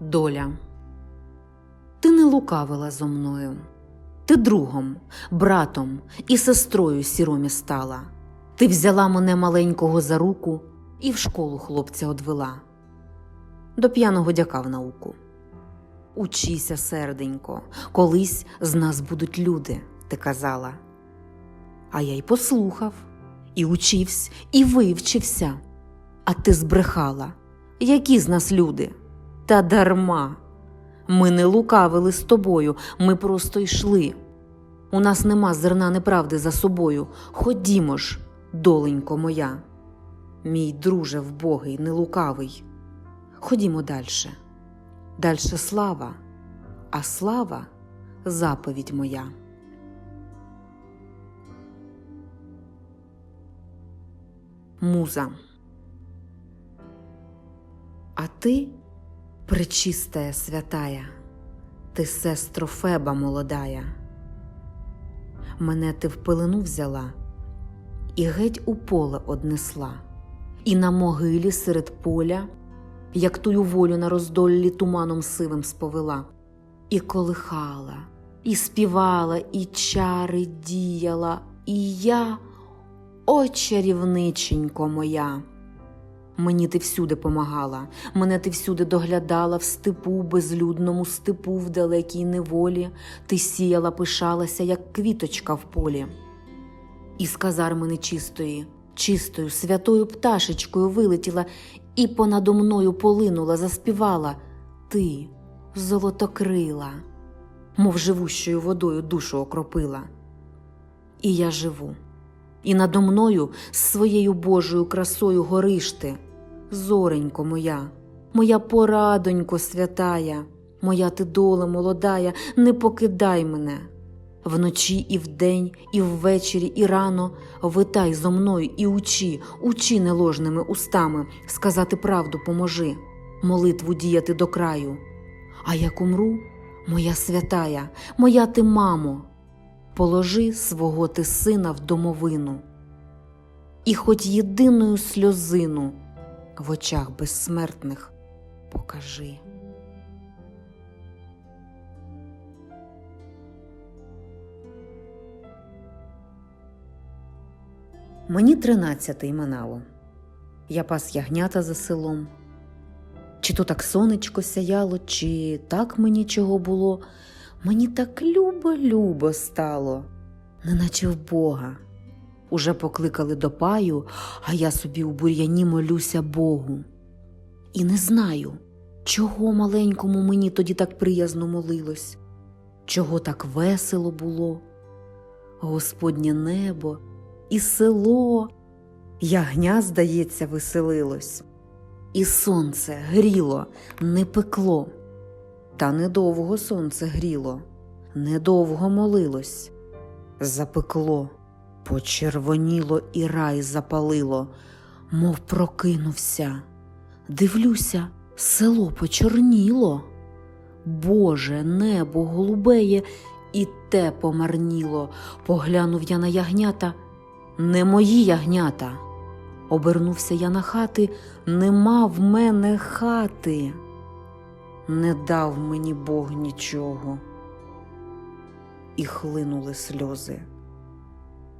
Доля. Ти не лукавила зо мною. Ти другом, братом і сестрою сіромі стала. Ти взяла мене маленького за руку і в школу хлопця одвела. До п'яного дяка в науку. Учися, серденько, колись з нас будуть люди, ти казала. А я й послухав, і учився, і вивчився. А ти збрехала, які з нас люди? Та дарма. Ми не лукавили з тобою, ми просто йшли. У нас нема зерна неправди за собою. Ходімо ж, доленько моя. Мій друже вбогий, не лукавий. Ходімо дальше. Дальше слава, а слава заповідь моя. Муза. А ти, пречистая святая, ти сестро Феба молодая. Мене ти в пилину взяла і геть у поле однесла, і на могилі серед поля, як тую волю на роздоллі туманом сивим сповела, і колихала, і співала, і чари діяла, і я, о чарівниченько моя. Мені ти всюди помагала, мене ти всюди доглядала в степу, безлюдному степу, в далекій неволі, ти сіяла, пишалася, як квіточка в полі. Із казарми нечистої, чистою, святою пташечкою вилетіла і понадо мною полинула, заспівала. Ти, золотокрила, мов живущою водою душу окропила. І я живу, і надо мною з своєю Божою красою гориш ти, зоренько моя, моя порадонько святая, моя ти доле молодая, не покидай мене. Вночі і вдень, і ввечері, і рано витай зо мною і учи, учи неложними устами, сказати правду поможи, молитву діяти до краю. А як умру, моя святая, моя ти мамо, положи свого ти сина в домовину, і хоч єдиною сльозину в очах безсмертних покажи. Мені тринадцятий минало. Я пас ягнята за селом. Чи то так сонечко сяяло, чи так мені чого було. Мені так любо-любо стало, неначе в Бога. Уже покликали до паю, а я собі у бур'яні молюся Богу. І не знаю, чого маленькому мені тоді так приязно молилось, чого так весело було. Господнє небо і село, ягня, здається, веселилось, і сонце гріло, не пекло. Та недовго сонце гріло, недовго молилось, запекло, почервоніло і рай запалило, мов прокинувся. Дивлюся, село почорніло. Боже, небо голубеє, і те помарніло. Поглянув я на ягнята, не мої ягнята. Обернувся я на хати, нема в мене хати. Не дав мені Бог нічого. І хлинули сльози,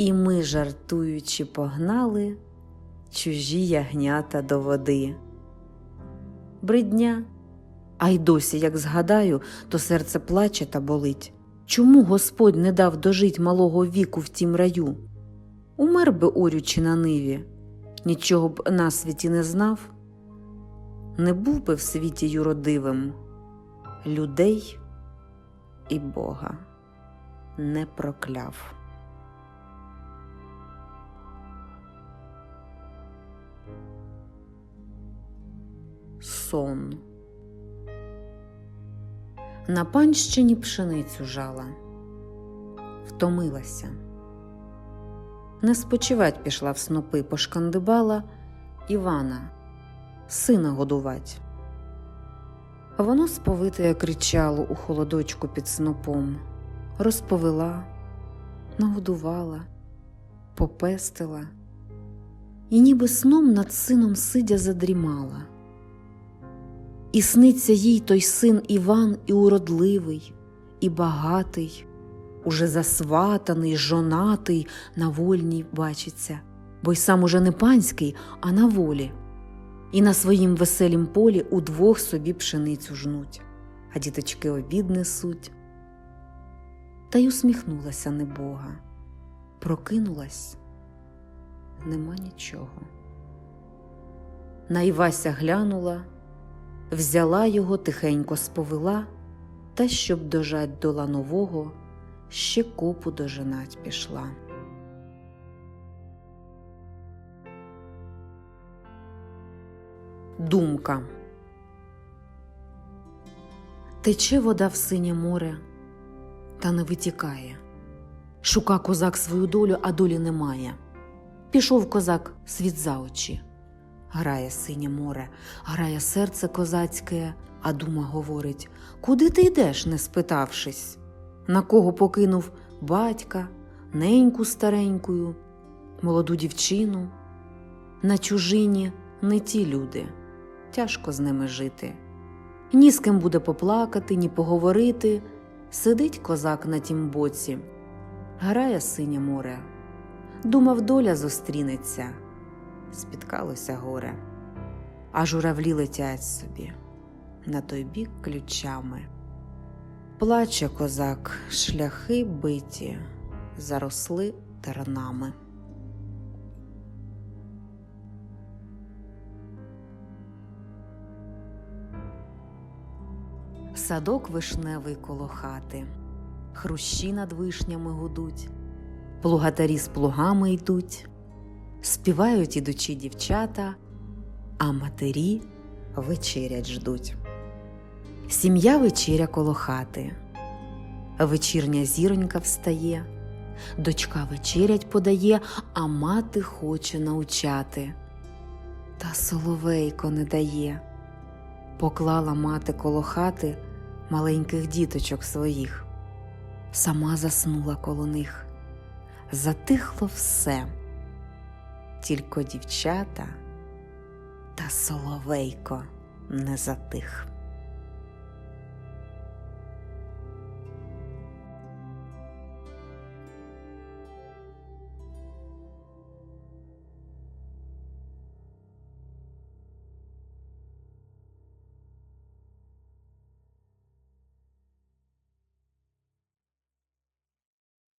І ми, жартуючи, погнали чужі ягнята до води. Бридня, а й досі, як згадаю, то серце плаче та болить. Чому Господь не дав дожить малого віку в тім раю? Умер би орючи на ниві, нічого б на світі не знав, не був би в світі юродивим, людей і Бога не прокляв. Сон На панщині пшеницю жала, втомилася. Не спочивать пішла в снопи, пошкандибала Івана, сина годувать. Воно сповите кричало у холодочку під снопом, розповела, нагодувала, попестила і ніби сном над сином сидя задрімала. І сниться їй той син Іван і уродливий, і багатий, уже засватаний, жонатий, на вольній бачиться, бо й сам уже не панський, а на волі. І на своїм веселім полі удвох собі пшеницю жнуть, а діточки обід несуть. Та й усміхнулася небога, прокинулась нема нічого. На Івася глянула, взяла його, тихенько сповела, та, щоб дожать до ланового, ще копу дожинать пішла. Думка Тече вода в синє море, та не витікає. Шука козак свою долю, а долі немає. Пішов козак світ за очі. Грає синє море, грає серце козацьке, а дума говорить Куди ти йдеш, не спитавшись? На кого покинув батька, неньку старенькою, молоду дівчину? На чужині не ті люди, тяжко з ними жити. Ні з ким буде поплакати, ні поговорити. Сидить козак на тім боці, грає синє море. Думав, доля зустрінеться, спіткалося горе, а журавлі летять собі на той бік ключами. Плаче козак, шляхи биті, заросли тернами. Садок вишневий коло хати, хрущі над вишнями гудуть плугатарі з плугами йдуть, співають ідучі дівчата, а матері вечерять ждуть. Сім'я вечеря коло хати, вечірня зіронька встає, дочка вечерять подає, а мати хоче научати. Та соловейко не дає. Поклала мати коло хати маленьких діточок своїх, сама заснула коло них затихло все, тільки дівчата та соловейко не затих.